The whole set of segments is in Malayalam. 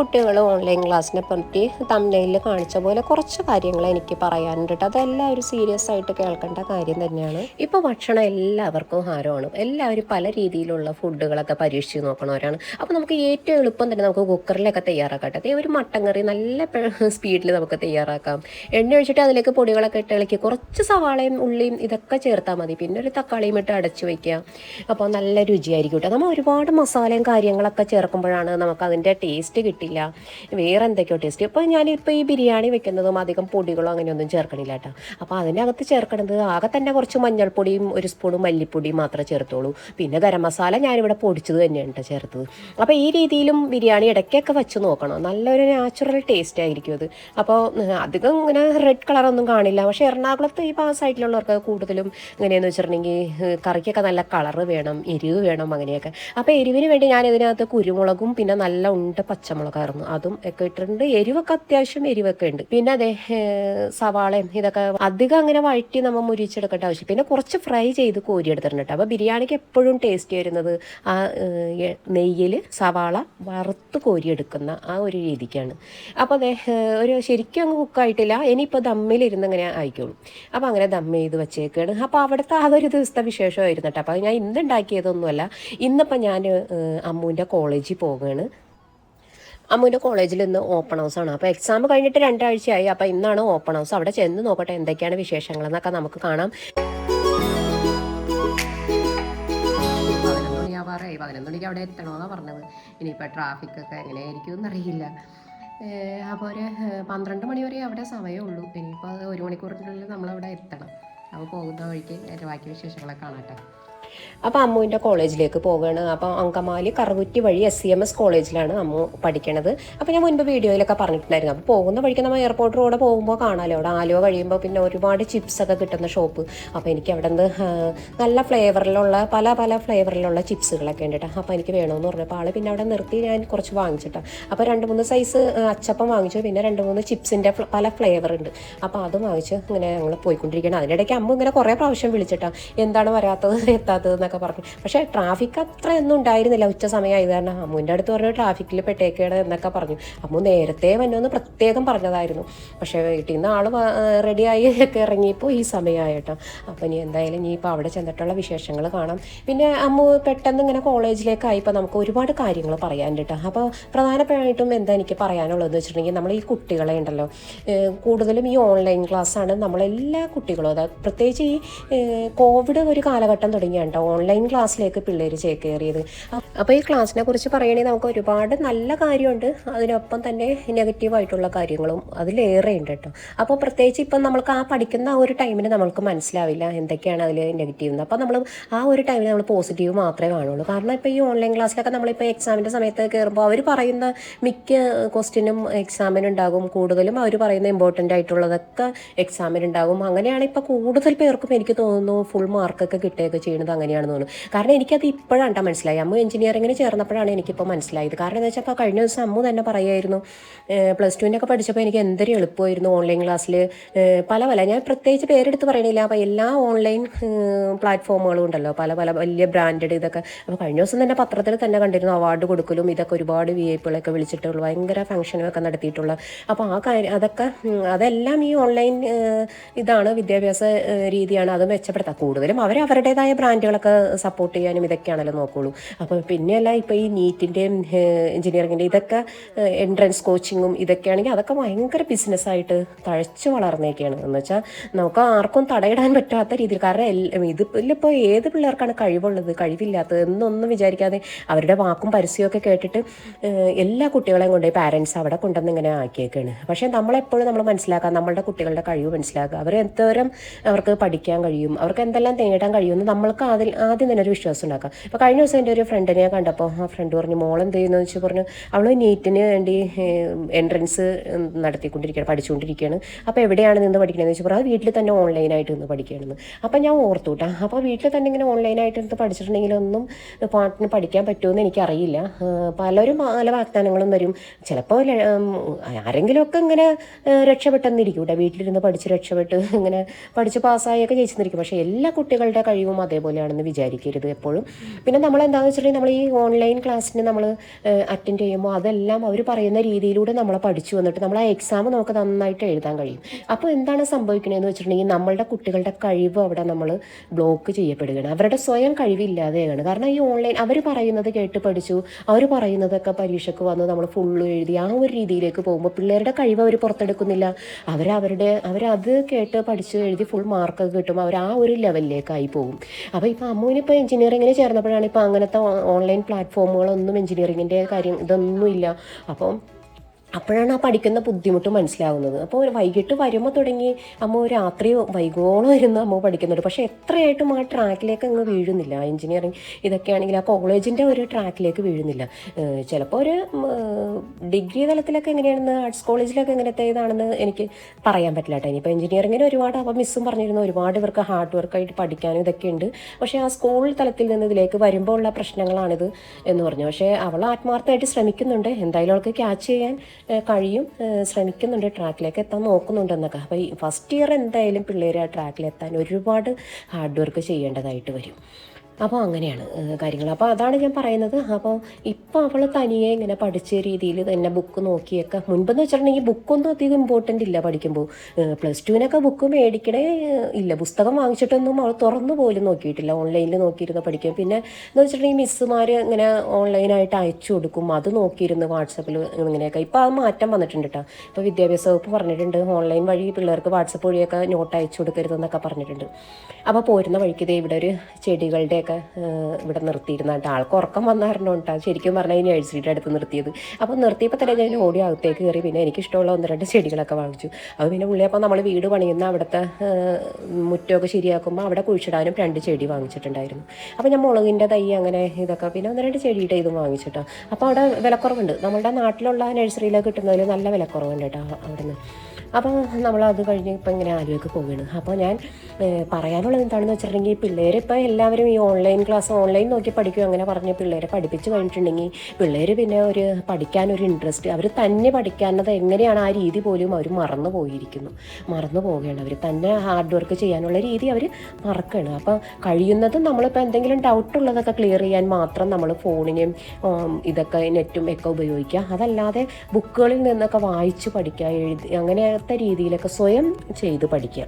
കുട്ടികൾ ഓൺലൈൻ ക്ലാസ്സിനെ പറ്റി തമിഴിൽ കാണിച്ച പോലെ കുറച്ച് കാര്യങ്ങൾ എനിക്ക് പറയാനുണ്ട് കേട്ടോ ഒരു സീരിയസ് ആയിട്ട് കേൾക്കേണ്ട കാര്യം തന്നെയാണ്. ഇപ്പോൾ ഭക്ഷണം എല്ലാവർക്കും ഹാരമാണ്. എല്ലാവരും പല രീതിയിലുള്ള ഫുഡുകളൊക്കെ പരീക്ഷിച്ച് നോക്കണവരാണ്. അപ്പോൾ നമുക്ക് ഏറ്റവും എളുപ്പം തന്നെ നമുക്ക് കുക്കറിലൊക്കെ തയ്യാറാക്കട്ടെ ഒരു മട്ടൻ കറി നല്ല സ്പീഡിൽ നമുക്ക് തയ്യാറാക്കാം. എണ്ണ ഒഴിച്ചിട്ട് അതിലേക്ക് പൊടികളൊക്കെ ഇട്ട് ഇളക്കി കുറച്ച് സവാളയും ഉള്ളിയും ഇതൊക്കെ ചേർത്താൽ മതി. പിന്നെ ഒരു തക്കാളിയും ഇട്ട് അടച്ചു വയ്ക്കുക അപ്പോൾ നല്ല രുചിയായിരിക്കും കേട്ടോ നമ്മൾ ഒരുപാട് മസാലയും കാര്യങ്ങളൊക്കെ ചേർക്കുമ്പോഴാണ് നമുക്ക് അതിന്റെ ടേസ്റ്റ് കിട്ടില്ല വേറെ എന്തൊക്കെയോ ടേസ്റ്റ് ഇപ്പോൾ ഞാനിപ്പോൾ ഈ ബിരിയാണി വെക്കുന്നതും അധികം പൊടികളോ അങ്ങനെയൊന്നും ചേർക്കണില്ല കേട്ടോ അപ്പോൾ അതിന്റെ അകത്ത് ചേർക്കണത് ആകെ തന്നെ കുറച്ച് മഞ്ഞൾപ്പൊടിയും ഒരു സ്പൂണും മല്ലിപ്പൊടിയും മാത്രമേ ചേർത്തോളൂ പിന്നെ ഗരം മസാല ഞാനിവിടെ പൊടിച്ചത് തന്നെയാണ് കേട്ടോ ചേർത്തത്. അപ്പോൾ ഈ രീതിയിലും ബിരിയാണി ഇടയ്ക്കൊക്കെ വെച്ച് നോക്കണം. നല്ലൊരു നാച്ചുറൽ ടേസ്റ്റ് ആയിരിക്കും അത്. അപ്പോൾ അധികം ഇങ്ങനെ റെഡ് കളറൊന്നും കാണില്ല. പക്ഷേ എറണാകുളത്ത് ഈ ആ സൈഡിലുള്ളവർക്ക് കൂടുതലും ഇങ്ങനെയെന്ന് വെച്ചിട്ടുണ്ടെങ്കിൽ കറിക്കൊക്കെ നല്ല കളറ് വേണം എരിവ് വേണം അങ്ങനെയൊക്കെ. അപ്പോൾ എരിവിന് വേണ്ടി ഞാൻ ഇതിനകത്ത് കുരുമുളകും പിന്നെ നല്ല ഉണ്ട പച്ചമുളകായിരുന്നു അതും ഒക്കെ ഇട്ടിട്ടുണ്ട്. എരിവൊക്കെ അത്യാവശ്യം എരിവൊക്കെ ഉണ്ട്. പിന്നെ അതെ സവാളയും ഇതൊക്കെ അധികം അങ്ങനെ വഴറ്റി നമ്മൾ മുരിച്ചെടുക്കേണ്ട ആവശ്യം. പിന്നെ കുറച്ച് ഫ്രൈ ചെയ്ത് കോരിയെടുത്തിട്ടുണ്ട് കേട്ടോ. അപ്പോൾ ബിരിയാണിക്ക് എപ്പോഴും ടേസ്റ്റ് വരുന്നത് ആ നെയ്യിൽ സവാള വറുത്ത് കോരിയെടുക്കുന്ന ആ ഒരു രീതിക്കാണ്. അപ്പോൾ അതെ ഒരു ശരിക്കും അങ്ങ് കുക്കായിട്ടില്ല. ഇനിയിപ്പോൾ ദമ്മിലിരുന്ന് ഇങ്ങനെ ആയിക്കോളും. അപ്പോൾ അങ്ങനെ ദം ചെയ്ത് വെച്ചേക്കാണ്. അപ്പോൾ അവിടുത്തെ ഒരു ദിവസത്തെ വിശേഷമായിരുന്നു കേട്ടോ. അപ്പോൾ ഞാൻ ഇന്ന് ഉണ്ടാക്കിയതൊന്നുമല്ല. ഇന്നിപ്പോൾ ഞാൻ അമ്മൂന്റെ കോളേജിൽ പോവുകയാണ് അമ്മുവിന്റെ കോളേജിൽ ഇന്ന് ഓപ്പൺ ഹൗസ് ആണ്. അപ്പോൾ എക്സാം കഴിഞ്ഞിട്ട് രണ്ടാഴ്ചയായി. അപ്പോൾ ഇന്നാണ് ഓപ്പൺ ഹൗസ് അവിടെ ചെന്ന് നോക്കട്ടെ എന്തൊക്കെയാണ് വിശേഷങ്ങളെന്നൊക്കെ നമുക്ക് കാണാം. മണിയാവാറായി. പതിനൊന്ന് മണിക്ക് അവിടെ എത്തണമെന്നാണ് പറഞ്ഞത്. ഇനിയിപ്പോൾ ട്രാഫിക് ഒക്കെ എങ്ങനെയായിരിക്കും എന്നറിയില്ല. അപ്പോൾ ഒരു പന്ത്രണ്ട് മണി വരെ അവിടെ സമയമുള്ളൂ. ഇനിയിപ്പോൾ ഒരു മണിക്കൂറിനുള്ളിൽ നമ്മളവിടെ എത്തണം. അപ്പോൾ പോകുന്ന വഴിക്ക് ബാക്കി വിശേഷങ്ങളൊക്കെ കാണാട്ടെ. അപ്പോൾ അമ്മുവിന്റെ കോളേജിലേക്ക് പോവുകയാണ്. അപ്പോൾ അങ്കമാലി കറുകുറ്റി വഴി എസ് സി എം എസ് കോളേജിലാണ് അമ്മു പഠിക്കണത്. അപ്പോൾ ഞാൻ മുൻപ് വീഡിയോയിലൊക്കെ പറഞ്ഞിട്ടുണ്ടായിരുന്നു. അപ്പോൾ പോകുന്ന വഴിക്ക് നമ്മൾ എയർപോർട്ട് റോഡ് പോകുമ്പോൾ കാണാമല്ലോ അവിടെ ആലുവ കഴിയുമ്പോൾ പിന്നെ ഒരുപാട് ചിപ്സ് ഒക്കെ കിട്ടുന്ന ഷോപ്പ് അപ്പോൾ എനിക്ക് അവിടെ നിന്ന് നല്ല ഫ്ലേവറിലുള്ള പല പല ഫ്ലേവറിലുള്ള ചിപ്സുകളൊക്കെ ഉണ്ട് കേട്ടോ. അപ്പോൾ എനിക്ക് വേണമെന്ന് പറഞ്ഞപ്പോൾ ആൾ പിന്നെ അവിടെ നിർത്തി ഞാൻ കുറച്ച് വാങ്ങിച്ചിട്ടാണ് അപ്പോൾ രണ്ട് മൂന്ന് സൈസ് അച്ചപ്പം വാങ്ങിച്ചു. പിന്നെ രണ്ട് മൂന്ന് ചിപ്സിന്റെ പല ഫ്ലേവർ ഉണ്ട്. അപ്പോൾ അത് വാങ്ങിച്ച് ഇങ്ങനെ ഞങ്ങൾ പോയിക്കൊണ്ടിരിക്കണം അതിനിടയ്ക്ക് അമ്മ ഇങ്ങനെ കുറേ പ്രാവശ്യം വിളിച്ചിട്ടാണ് എന്താണ് വരാത്തത്? എത്താത്തത്? എന്നൊക്കെ പറഞ്ഞു. പക്ഷേ ട്രാഫിക് അത്രയൊന്നും ഉണ്ടായിരുന്നില്ല ഉച്ച സമയമായത് കാരണം അമ്മുവിന്റെ അടുത്ത് പറഞ്ഞു ട്രാഫിക്കിൽ പെട്ടേക്കേട് എന്നൊക്കെ പറഞ്ഞു. അമ്മു നേരത്തെ വന്നെന്ന് പ്രത്യേകം പറഞ്ഞതായിരുന്നു. പക്ഷേ വീട്ടിൽ നിന്ന് ആൾ റെഡിയായി ഒക്കെ ഇറങ്ങിയപ്പോൾ ഈ സമയമായിട്ടോ. അപ്പോൾ ഇനി എന്തായാലും ഇനി ഇപ്പോൾ അവിടെ ചെന്നിട്ടുള്ള വിശേഷങ്ങൾ കാണാം. പിന്നെ അമ്മു പെട്ടെന്ന് ഇങ്ങനെ കോളേജിലേക്ക് ഇപ്പോൾ നമുക്ക് ഒരുപാട് കാര്യങ്ങൾ കേട്ടോ അപ്പോൾ പ്രധാനമായിട്ടും എന്താ എനിക്ക് പറയാനുള്ളതെന്ന് വെച്ചിട്ടുണ്ടെങ്കിൽ നമ്മൾ ഈ കുട്ടികളെ ഉണ്ടല്ലോ. കൂടുതലും ഈ ഓൺലൈൻ ക്ലാസ്സാണ് നമ്മളെല്ലാ കുട്ടികളും. അതായത് പ്രത്യേകിച്ച് ഈ കോവിഡ് ഒരു കാലഘട്ടം തുടങ്ങിയാണ് കേട്ടോ ഓൺലൈൻ ക്ലാസ്സിലേക്ക് പിള്ളേർ ചേക്കേറിയത്. അപ്പോൾ ഈ ക്ലാസ്സിനെ കുറിച്ച് പറയുകയാണെങ്കിൽ നമുക്ക് ഒരുപാട് നല്ല കാര്യമുണ്ട്. അതിനൊപ്പം തന്നെ നെഗറ്റീവായിട്ടുള്ള കാര്യങ്ങളും അതിലേറെ ഉണ്ട് കേട്ടോ. അപ്പോൾ പ്രത്യേകിച്ച് ഇപ്പം നമ്മൾക്ക് ആ പഠിക്കുന്ന ആ ഒരു ടൈമിന് നമ്മൾക്ക് മനസ്സിലാവില്ല എന്തൊക്കെയാണ് അതിൽ നെഗറ്റീവ് എന്ന് അപ്പോൾ നമ്മൾ ആ ഒരു ടൈമിൽ നമ്മൾ പോസിറ്റീവ് മാത്രമേ കാണുള്ളൂ. കാരണം ഇപ്പോൾ ഈ ഓൺലൈൻ ക്ലാസ്സിലൊക്കെ നമ്മളിപ്പോൾ എക്സാമിന്റെ സമയത്ത് കയറുമ്പോൾ അവർ പറയുന്ന മിക്ക ക്വസ്റ്റിനും എക്സാമിനുണ്ടാകും കൂടുതലും അവർ പറയുന്ന ഇമ്പോർട്ടന്റ് ആയിട്ടുള്ളതൊക്കെ എക്സാമിനുണ്ടാകും അങ്ങനെയാണ് ഇപ്പോൾ കൂടുതൽ പേർക്കും എനിക്ക് തോന്നുന്നു ഫുൾ മാർക്കൊക്കെ കിട്ടുകയൊക്കെ ചെയ്യുന്നത്. അങ്ങനെയാണെന്ന് തോന്നുന്നു. കാരണം എനിക്കത് ഇപ്പോഴാണ് കേട്ടോ മനസ്സിലായി അമ്മു എഞ്ചിനീയറിങ്ങിന് ചേർന്നപ്പോഴാണ് എനിക്കിപ്പോൾ മനസ്സിലായത്. കാരണം എന്താ വെച്ചാൽ അപ്പോൾ കഴിഞ്ഞ ദിവസം അമ്മു തന്നെ പറയുമായിരുന്നു പ്ലസ് ടുവിനൊക്കെ പഠിച്ചപ്പോൾ എനിക്ക് എന്തൊരു എളുപ്പമായിരുന്നു ഓൺലൈൻ ക്ലാസ്സിൽ പല പല. ഞാൻ പ്രത്യേകിച്ച് പേരെടുത്ത് പറയണില്ല. അപ്പോൾ എല്ലാ ഓൺലൈൻ പ്ലാറ്റ്ഫോമുകളും ഉണ്ടല്ലോ. പല പല വലിയ ബ്രാൻഡഡ് ഇതൊക്കെ. അപ്പോൾ കഴിഞ്ഞ ദിവസം തന്നെ പത്രത്തിൽ തന്നെ കണ്ടിരുന്നു അവാർഡ് കൊടുക്കലും ഇതൊക്കെ ഒരുപാട് വി ഐ പികളൊക്കെ വിളിച്ചിട്ടുള്ള ഭയങ്കര ഫംഗ്ഷനും ഒക്കെ നടത്തിയിട്ടുള്ള. അപ്പോൾ ആ കാര്യം അതൊക്കെ അതെല്ലാം ഈ ഓൺലൈൻ ഇതാണ് വിദ്യാഭ്യാസ രീതിയാണ് അത് മെച്ചപ്പെടുത്തുക. കൂടുതലും അവർ അവരുടേതായ ബ്രാൻഡുകളൊക്കെ സപ്പോർട്ട് ചെയ്യാനും ഇതൊക്കെയാണല്ലോ നോക്കുള്ളൂ. അപ്പോൾ പിന്നെയല്ല ഇപ്പോൾ ഈ നീറ്റിന്റെയും എഞ്ചിനീയറിങ്ങിന്റെ ഇതൊക്കെ എൻട്രൻസ് കോച്ചിങ്ങും ഇതൊക്കെയാണെങ്കിൽ അതൊക്കെ ഭയങ്കര ബിസിനസ്സായിട്ട് തഴച്ചു വളർന്നേക്കാണ് എന്ന് വെച്ചാൽ നമുക്ക് ആർക്കും തടയിടാൻ പറ്റാത്ത രീതിയിൽ കാരണം ഇത് ഇതിലിപ്പോൾ ഏത് പിള്ളേർക്കാണ് കഴിവുള്ളത് കഴിവില്ലാത്തത് എന്നൊന്നും വിചാരിക്കാതെ അവരുടെ വാക്കും പരസ്യമൊക്കെ കേട്ടിട്ട് എല്ലാ കുട്ടികളെയും കൊണ്ട് പാരൻസ് അവിടെ കൊണ്ടുവന്ന് ഇങ്ങനെ ആക്കിയേക്കാണ്. പക്ഷേ നമ്മളെപ്പോഴും നമ്മൾ മനസ്സിലാക്കുക നമ്മളുടെ കുട്ടികളുടെ കഴിവ് മനസ്സിലാക്കുക. അവർ എന്തോരം അവർക്ക് പഠിക്കാൻ കഴിയും അവർക്ക് എന്തെല്ലാം നേടാൻ കഴിയുമെന്ന് നമ്മൾക്ക് അതിൽ ആദ്യം തന്നെ ഒരു വിശ്വാസം ഉണ്ടാക്കാം. ഇപ്പോൾ കഴിഞ്ഞ ദിവസം എന്റെ ഒരു ഫ്രണ്ടിനെ കണ്ടപ്പോൾ ആ ഫ്രണ്ട് പറഞ്ഞു മോൾ എന്ത് ചെയ്യുന്നതെന്ന് വെച്ച് പറഞ്ഞു അവൾ നീറ്റിന് വേണ്ടി എൻട്രൻസ് നടത്തിക്കൊണ്ടിരിക്കുകയാണ് പഠിച്ചുകൊണ്ടിരിക്കുകയാണ്. അപ്പോൾ എവിടെയാണ് നിന്ന് പഠിക്കണമെന്ന് വെച്ച് പറഞ്ഞു അത് വീട്ടിൽ തന്നെ ഓൺലൈനായിട്ട് നിന്ന് പഠിക്കുകയാണെന്ന്. അപ്പോൾ ഞാൻ ഓർത്തു കേട്ടോ അപ്പോൾ വീട്ടിൽ തന്നെ ഇങ്ങനെ ഓൺലൈനായിട്ട് നിന്ന് പഠിച്ചിട്ടുണ്ടെങ്കിലൊന്നും പാട്ടിന് പഠിക്കാൻ പറ്റുമെന്ന് എനിക്കറിയില്ല. പലരും പല വാഗ്ദാനങ്ങളും വരും. ചിലപ്പോൾ ആരെങ്കിലുമൊക്കെ ഇങ്ങനെ രക്ഷപ്പെട്ടെന്നിരിക്കും വീട്ടിലിരുന്ന് പഠിച്ച് രക്ഷപ്പെട്ട് ഇങ്ങനെ പഠിച്ച് പാസ്സായൊക്കെ ജയിച്ചെന്നിരിക്കും. പക്ഷേ എല്ലാ കുട്ടികളുടെ കഴിവും അതേപോലെ പോലെയാണെന്ന് വിചാരിക്കരുത് എപ്പോഴും. പിന്നെ നമ്മൾ എന്താണെന്ന് വെച്ചിട്ടുണ്ടെങ്കിൽ നമ്മൾ ഈ ഓൺലൈൻ ക്ലാസ്സിന് നമ്മൾ അറ്റൻഡ് ചെയ്യുമ്പോൾ അതെല്ലാം അവർ പറയുന്ന രീതിയിലൂടെ നമ്മളെ പഠിച്ചു വന്നിട്ട് നമ്മൾ ആ എക്സാം നമുക്ക് നന്നായിട്ട് എഴുതാൻ കഴിയും. അപ്പോൾ എന്താണ് സംഭവിക്കണതെന്ന് വെച്ചിട്ടുണ്ടെങ്കിൽ നമ്മളുടെ കുട്ടികളുടെ കഴിവ് അവിടെ നമ്മൾ ബ്ലോക്ക് ചെയ്യപ്പെടുകയാണ്. അവരുടെ സ്വയം കഴിവില്ലാതെയാണ്. കാരണം ഈ ഓൺലൈൻ അവർ പറയുന്നത് കേട്ട് പഠിച്ചു അവർ പറയുന്നതൊക്കെ പരീക്ഷയ്ക്ക് വന്ന് നമ്മൾ ഫുള്ള് എഴുതി ആ ഒരു രീതിയിലേക്ക് പോകുമ്പോൾ പിള്ളേരുടെ കഴിവ് അവർ പുറത്തെടുക്കുന്നില്ല. അവരവരുടെ അവരത് കേട്ട് പഠിച്ച് എഴുതി ഫുൾ മാർക്കൊക്കെ കിട്ടുമ്പോൾ അവർ ആ ഒരു ലെവലിലേക്കായി പോകും. അപ്പോൾ ഇപ്പോൾ അമ്മുവിനിപ്പോൾ എഞ്ചിനീയറിങ്ങിന് ചേർന്നപ്പോഴാണ് ഇപ്പോൾ അങ്ങനത്തെ ഓൺലൈൻ പ്ലാറ്റ്ഫോമുകളൊന്നും എഞ്ചിനീയറിങ്ങിന്റെ കാര്യം ഇതൊന്നുമില്ല. അപ്പം അപ്പോഴാണ് ആ പഠിക്കുന്ന ബുദ്ധിമുട്ട് മനസ്സിലാവുന്നത്. അപ്പോൾ വൈകിട്ട് വരുമ്പോൾ തുടങ്ങി അമ്മ രാത്രി വൈകോളം ഇരുന്ന് അമ്മ പഠിക്കുന്നുണ്ട് പക്ഷേ എത്രയായിട്ടും ആ ട്രാക്കിലേക്ക് അങ്ങ് വീഴുന്നില്ല. എഞ്ചിനീയറിങ് ഇതൊക്കെ ആണെങ്കിൽ ആ കോളേജിന്റെ ഒരു ട്രാക്കിലേക്ക് വീഴുന്നില്ല. ചിലപ്പോൾ ഒരു ഡിഗ്രി തലത്തിലൊക്കെ എങ്ങനെയാണെന്ന് ആർട്സ് കോളേജിലൊക്കെ എങ്ങനത്തെ ഇതാണെന്ന് എനിക്ക് പറയാൻ പറ്റില്ല കേട്ടോ. ഇനിയിപ്പോൾ എഞ്ചിനീയറിങ്ങിന് ഒരുപാട് അപ്പോൾ മിസ്സും പറഞ്ഞിരുന്നു. ഒരുപാട് ഇവർക്ക് ഹാർഡ് വർക്കായിട്ട് പഠിക്കാനും ഇതൊക്കെ ഉണ്ട്. പക്ഷേ ആ സ്കൂൾ തലത്തിൽ നിന്ന് ഇതിലേക്ക് വരുമ്പോൾ ഉള്ള പ്രശ്നങ്ങളാണിത് എന്ന് പറഞ്ഞു. പക്ഷേ അവൾ ആത്മാർത്ഥമായിട്ട് ശ്രമിക്കുന്നുണ്ട്. എന്തായാലും അവൾക്ക് ക്യാച്ച് ചെയ്യാൻ കഴിയും ശ്രമിക്കുന്നുണ്ട് ട്രാക്കിലേക്ക് എത്താൻ നോക്കുന്നുണ്ടെന്നൊക്കെ. അപ്പോൾ ഈ ഫസ്റ്റ് ഇയർ എന്തായാലും പിള്ളേർ ആ ട്രാക്കിലെത്താൻ ഒരുപാട് ഹാർഡ് വർക്ക് ചെയ്യേണ്ടതായിട്ട് വരും. അപ്പോൾ അങ്ങനെയാണ് കാര്യങ്ങൾ. അപ്പോൾ അതാണ് ഞാൻ പറയുന്നത്. അപ്പോൾ ഇപ്പോൾ അവൾ തനിയെ ഇങ്ങനെ പഠിച്ച രീതിയിൽ തന്നെ ബുക്ക് നോക്കിയൊക്കെ മുൻപെന്ന് വെച്ചിട്ടുണ്ടെങ്കിൽ ബുക്കൊന്നും അധികം ഇമ്പോർട്ടന്റ് ഇല്ല പഠിക്കുമ്പോൾ. പ്ലസ് ടുവിനൊക്കെ ബുക്ക് മേടിക്കണേ ഇല്ല. പുസ്തകം വാങ്ങിച്ചിട്ടൊന്നും അവൾ തുറന്നു പോലും നോക്കിയിട്ടില്ല. ഓൺലൈനിൽ നോക്കിയിരുന്ന് പഠിക്കും പിന്നെ എന്ന് വെച്ചിട്ടുണ്ടെങ്കിൽ മിസ്സുമാർ ഇങ്ങനെ ഓൺലൈനായിട്ട് അയച്ചു കൊടുക്കും. അത് നോക്കിയിരുന്ന് വാട്സപ്പിൽ ഇങ്ങനെയൊക്കെ. ഇപ്പോൾ അത് മാറ്റം വന്നിട്ടുണ്ട് കേട്ടോ ഇപ്പോൾ വിദ്യാഭ്യാസ വകുപ്പ് പറഞ്ഞിട്ടുണ്ട്. ഓൺലൈൻ വഴി പിള്ളേർക്ക് വാട്സപ്പ് വഴിയൊക്കെ നോട്ട് അയച്ചു കൊടുക്കരുതെന്നൊക്കെ പറഞ്ഞിട്ടുണ്ട്. അപ്പോൾ പോരുന്ന വഴിക്ക് ഇവിടെ ഒരു ചെടികളുടെയൊക്കെ ഏഹ്, ഇവിടെ നിർത്തിയിരുന്നിട്ട് ആൾക്ക് ഉറക്കം വന്നായിരുന്നു കേട്ടോ. ശരിക്കും പറഞ്ഞാൽ ഈ നഴ്സറിയുടെ അടുത്ത് നിർത്തിയത്. അപ്പോൾ നിർത്തിയപ്പോൾ തന്നെ ഞാൻ ഓടി അകത്തേക്ക് കയറി പിന്നെ എനിക്ക് ഇഷ്ടമുള്ള ഒന്ന് രണ്ട് ചെടികളൊക്കെ വാങ്ങിച്ചു. അത് പിന്നെ പുള്ളി അപ്പോൾ നമ്മൾ വീട് പണിയുന്ന അവിടുത്തെ മുറ്റമൊക്കെ ശരിയാക്കുമ്പോൾ അവിടെ കുഴിച്ചിടാനും രണ്ട് ചെടി വാങ്ങിച്ചിട്ടുണ്ടായിരുന്നു. അപ്പോൾ ഞാൻ മുളകിന്റെ തൈ അങ്ങനെ ഇതൊക്കെ പിന്നെ ഒന്ന് രണ്ട് ചെടിയുടെ ഇതും വാങ്ങിച്ചിട്ടോ. അപ്പോൾ അവിടെ വിലക്കുറവുണ്ട്. നമ്മുടെ നാട്ടിലുള്ള നഴ്സറിയിലൊക്കെ കിട്ടുന്നതിൽ നല്ല വിലക്കുറവുണ്ട് കേട്ടോ അവിടെ നിന്ന് അപ്പോൾ നമ്മൾ അത് കഴിഞ്ഞ് ഇപ്പം ഇങ്ങനെ ആലുവൊക്കെ പോവുകയാണ്. അപ്പോൾ ഞാൻ പറയാനുള്ളത് എന്താണെന്ന് വെച്ചിട്ടുണ്ടെങ്കിൽ പിള്ളേർ ഇപ്പോൾ എല്ലാവരും ഈ ഓൺലൈൻ ക്ലാസ് ഓൺലൈൻ നോക്കി പഠിക്കും അങ്ങനെ പറഞ്ഞ് പിള്ളേരെ പഠിപ്പിച്ച് കഴിഞ്ഞിട്ടുണ്ടെങ്കിൽ പിള്ളേർ പിന്നെ ഒരു പഠിക്കാനൊരു ഇൻട്രസ്റ്റ് അവർ തന്നെ പഠിക്കാനത് എങ്ങനെയാണ് ആ രീതി പോലും അവർ മറന്നു പോയിരിക്കുന്നു. മറന്നു പോവുകയാണ് അവർ. തന്നെ ഹാർഡ് വർക്ക് ചെയ്യാനുള്ള രീതി അവർ മറക്കുകയാണ്. അപ്പോൾ കഴിയുന്നതും നമ്മളിപ്പോൾ എന്തെങ്കിലും ഡൗട്ട് ഉള്ളതൊക്കെ ക്ലിയർ ചെയ്യാൻ മാത്രം നമ്മൾ ഫോണിനെയും ഇതൊക്കെ നെറ്റും ഒക്കെ ഉപയോഗിക്കുക. അതല്ലാതെ ബുക്കുകളിൽ നിന്നൊക്കെ വായിച്ച് പഠിക്കുക എഴുതി അങ്ങനത്തെ രീതിയിലൊക്കെ സ്വയം ചെയ്ത് പഠിക്കുക.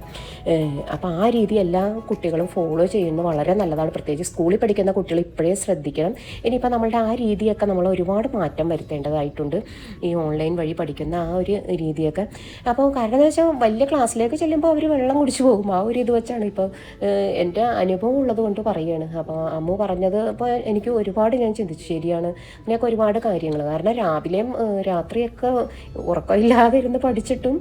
അപ്പോൾ ആ രീതി എല്ലാ കുട്ടികളും ഫോളോ ചെയ്യുന്നത് വളരെ നല്ലതാണ്. പ്രത്യേകിച്ച് സ്കൂളിൽ പഠിക്കുന്ന കുട്ടികൾ ഇപ്പോഴേ ശ്രദ്ധിക്കണം. ഇനിയിപ്പോൾ നമ്മളുടെ ആ രീതിയൊക്കെ നമ്മൾ ഒരുപാട് മാറ്റം വരുത്തേണ്ടതായിട്ടുണ്ട്. ഈ ഓൺലൈൻ വഴി പഠിക്കുന്ന ആ ഒരു രീതിയൊക്കെ. അപ്പോൾ കാരണം എന്ന് വെച്ചാൽ വലിയ ക്ലാസ്സിലേക്ക് ചെല്ലുമ്പോൾ അവർ വെള്ളം കുടിച്ച് പോകും. ആ ഒരു ഇത് വെച്ചാണ് ഇപ്പോൾ എന്റെ അനുഭവം ഉള്ളത് കൊണ്ട് പറയുകയാണ് അപ്പോൾ അമ്മു പറഞ്ഞത് അപ്പോൾ എനിക്ക് ഒരുപാട് ഞാൻ ചിന്തിച്ചു ശരിയാണ്. അങ്ങനെയൊക്കെ ഒരുപാട് കാര്യങ്ങൾ കാരണം രാവിലെയും രാത്രിയൊക്കെ ഉറക്കമില്ലാതെ ഇരുന്ന് പഠിച്ചിട്ടും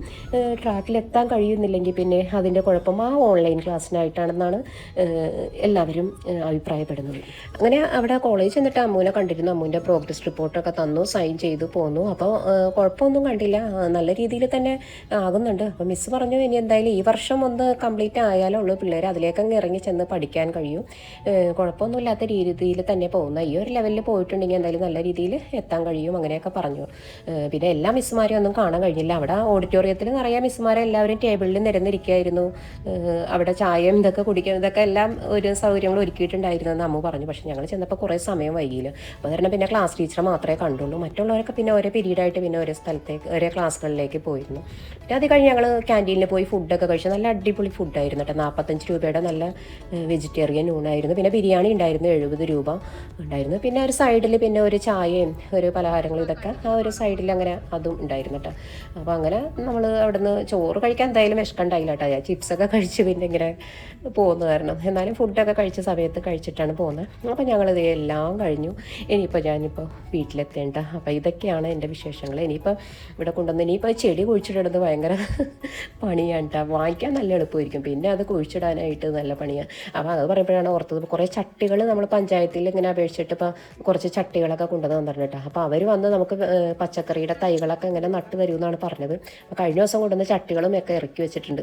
ട്രാക്കിലെത്താൻ കഴിയുന്നില്ലെങ്കിൽ പിന്നെ അതിന്റെ കുഴപ്പം ആ ഓൺലൈൻ ക്ലാസ്സിനായിട്ടാണെന്നാണ് എല്ലാവരും അഭിപ്രായപ്പെടുന്നത്. അങ്ങനെ അവിടെ കോളേജ് ചെന്നിട്ട് അമ്മൂനെ കണ്ടിരുന്നു. അമ്മൂന്റെ പ്രോഗ്രസ് റിപ്പോർട്ടൊക്കെ തന്നു സൈൻ ചെയ്തു പോന്നു. അപ്പോൾ കുഴപ്പമൊന്നും കണ്ടില്ല. നല്ല രീതിയിൽ തന്നെ ആകുന്നുണ്ട്. അപ്പോൾ മിസ്സ് പറഞ്ഞു ഇനി എന്തായാലും ഈ വർഷം ഒന്ന് കംപ്ലീറ്റ് ആയാലേ ഉള്ളൂ. പിള്ളേർ അതിലേക്ക് അങ്ങ് ഇറങ്ങി ചെന്ന് പഠിക്കാൻ കഴിയും. കുഴപ്പമൊന്നുമില്ലാത്ത രീതിയിൽ തന്നെ പോകുന്ന. ഈ ഒരു ലെവലിൽ പോയിട്ടുണ്ടെങ്കിൽ എന്തായാലും നല്ല രീതിയിൽ എത്താൻ കഴിയും അങ്ങനെയൊക്കെ പറഞ്ഞു. പിന്നെ എല്ലാ മിസ്സുമാരെയും ഒന്നും കാണാൻ കഴിഞ്ഞില്ല. അവിടെ ഓഡിറ്റോറിയത്തിൽ നിറയെ മിസ്സുമാരെ എല്ലാവരും ടേബിളിൽ നിരന്നിരിക്കുകയായിരുന്നു. അവിടെ ചായയും ഇതൊക്കെ കുടിക്കാൻ ഇതൊക്കെ എല്ലാം ഒരു സൗകര്യങ്ങൾ ഒരുക്കിയിട്ടുണ്ടായിരുന്നു എന്ന് അമ്മ പറഞ്ഞു. പക്ഷേ ഞങ്ങൾ ചെന്നപ്പോൾ കുറേ സമയം വൈകിയില്ല. അപ്പോൾ പിന്നെ ക്ലാസ് ടീച്ചറെ മാത്രമേ കണ്ടുള്ളൂ. മറ്റുള്ളവരൊക്കെ പിന്നെ ഓരോ പീരീഡായിട്ട് പിന്നെ ഓരോ സ്ഥലത്തേക്ക് ഓരോ ക്ലാസ്സുകളിലേക്ക് പോയിരുന്നു. പിന്നെ അത് കഴിഞ്ഞ് ഞങ്ങൾ ക്യാന്റീനിൽ പോയി ഫുഡൊക്കെ കഴിച്ചു. നല്ല അടിപൊളി ഫുഡായിരുന്നു കേട്ടോ. നാൽപ്പത്തഞ്ച് രൂപയുടെ നല്ല വെജിറ്റേറിയൻ ഊണായിരുന്നു. പിന്നെ ബിരിയാണി ഉണ്ടായിരുന്നു എഴുപത് രൂപ ഉണ്ടായിരുന്നു. പിന്നെ ഒരു സൈഡിൽ പിന്നെ ഒരു ചായയും ഒരു പലഹാരങ്ങളും ഇതൊക്കെ ആ ഒരു സൈഡിൽ അങ്ങനെ അതും ഉണ്ടായിരുന്നു കേട്ടോ. അപ്പോൾ അങ്ങനെ നമ്മൾ അവിടുന്ന് ചോറ് കഴിക്കാൻ എന്തായാലും വിഷക്കണ്ടായില്ല കേട്ടോ. ഞാൻ ചിപ്സൊക്കെ കഴിച്ച് പിന്നെ ഇങ്ങനെ പോകുന്നു കാരണം. എന്നാലും ഫുഡൊക്കെ കഴിച്ച സമയത്ത് കഴിച്ചിട്ടാണ് പോകുന്നത് അപ്പോൾ ഞങ്ങളിത് എല്ലാം കഴിഞ്ഞു. ഇനിയിപ്പോൾ ഞാനിപ്പോൾ വീട്ടിലെത്തേണ്ട. അപ്പോൾ ഇതൊക്കെയാണ് എന്റെ വിശേഷങ്ങൾ. ഇനിയിപ്പോൾ ഇവിടെ കൊണ്ടുവന്ന് ഇനിയിപ്പോൾ ചെടി കുഴിച്ചിടുന്നത് ഭയങ്കര പണിയാണ് കേട്ടോ. വാങ്ങിക്കാൻ നല്ല എളുപ്പമായിരിക്കും. പിന്നെ അത് കുഴിച്ചിടാനായിട്ട് നല്ല പണിയാണ് അപ്പോൾ അത് പറയുമ്പോഴാണ് ഓർത്തത്. കുറേ ചട്ടികൾ നമ്മൾ പഞ്ചായത്തിൽ ഇങ്ങനെ അപേക്ഷിച്ചിട്ട് ഇപ്പോൾ കുറച്ച് ചട്ടികളൊക്കെ കൊണ്ടുവന്ന് തന്നിട്ടുണ്ട് അപ്പോൾ അവർ വന്ന് നമുക്ക് പച്ചക്കറിയുടെ തൈകളൊക്കെ ഇങ്ങനെ നട്ട് വരുമെന്നാണ് പറഞ്ഞത്. അപ്പോൾ കഴിഞ്ഞ ദിവസം കൊണ്ടുവന്ന ചട്ടികളും ഒക്കെ ഇറക്കി വെച്ചിട്ടുണ്ട്.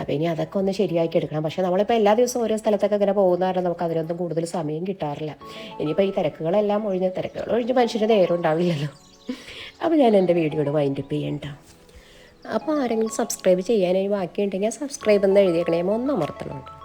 അപ്പോൾ ഇനി അതൊക്കെ ഒന്ന് ശരിയാക്കി എടുക്കണം. പക്ഷേ നമ്മളിപ്പോൾ എല്ലാ ദിവസവും ഓരോ സ്ഥലത്തൊക്കെ ഇങ്ങനെ പോകുന്ന കാരണം നമുക്ക് അതിനൊന്നും കൂടുതൽ സമയം കിട്ടാറില്ല. ഇനിയിപ്പോൾ ഈ തിരക്കുകളെല്ലാം ഒഴിഞ്ഞ തിരക്കുകൾ ഒഴിഞ്ഞ് മനുഷ്യന് നേരം ഉണ്ടാവില്ലല്ലോ. അപ്പോൾ ഞാൻ എന്റെ വീഡിയോയുടെ വൈൻഡപ്പ് ചെയ്യണ്ട. അപ്പോൾ ആരെങ്കിലും സബ്സ്ക്രൈബ് ചെയ്യാനായി ബാക്കിയുണ്ടെങ്കിൽ സബ്സ്ക്രൈബ് എന്ന് എഴുതിയേക്കണേ ഒന്ന് അമർത്തണം